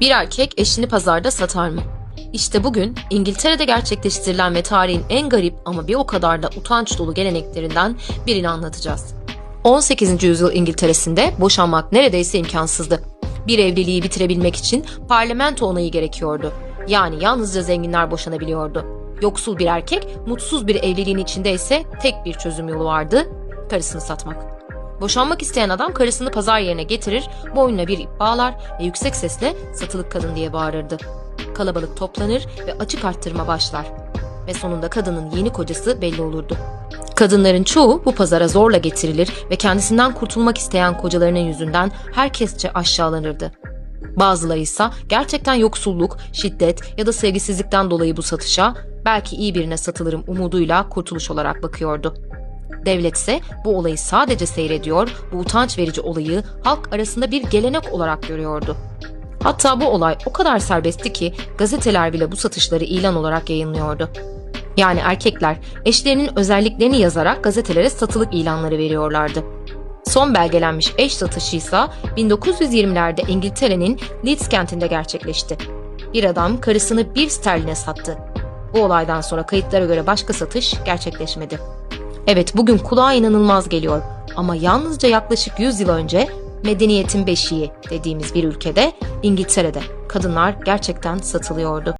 Bir erkek eşini pazarda satar mı? İşte bugün İngiltere'de gerçekleştirilen ve tarihin en garip ama bir o kadar da utanç dolu geleneklerinden birini anlatacağız. 18. yüzyıl İngiltere'sinde boşanmak neredeyse imkansızdı. Bir evliliği bitirebilmek için parlamento onayı gerekiyordu. Yani yalnızca zenginler boşanabiliyordu. Yoksul bir erkek mutsuz bir evliliğin içinde ise tek bir çözüm yolu vardı, karısını satmak. Boşanmak isteyen adam karısını pazar yerine getirir, boynuna bir ip bağlar ve yüksek sesle satılık kadın diye bağırırdı. Kalabalık toplanır ve açık arttırma başlar. Ve sonunda kadının yeni kocası belli olurdu. Kadınların çoğu bu pazara zorla getirilir ve kendisinden kurtulmak isteyen kocalarının yüzünden herkesçe aşağılanırdı. Bazıları ise gerçekten yoksulluk, şiddet ya da sevgisizlikten dolayı bu satışa belki iyi birine satılırım umuduyla kurtuluş olarak bakıyordu. Devlet ise bu olayı sadece seyrediyor, bu utanç verici olayı halk arasında bir gelenek olarak görüyordu. Hatta bu olay o kadar serbestti ki gazeteler bile bu satışları ilan olarak yayınlıyordu. Yani erkekler eşlerinin özelliklerini yazarak gazetelere satılık ilanları veriyorlardı. Son belgelenmiş eş satışı ise 1920'lerde İngiltere'nin Leeds kentinde gerçekleşti. Bir adam karısını bir sterline sattı. Bu olaydan sonra kayıtlara göre başka satış gerçekleşmedi. Evet bugün kulağa inanılmaz geliyor ama yalnızca yaklaşık 100 yıl önce medeniyetin beşiği dediğimiz bir ülkede İngiltere'de kadınlar gerçekten satılıyordu.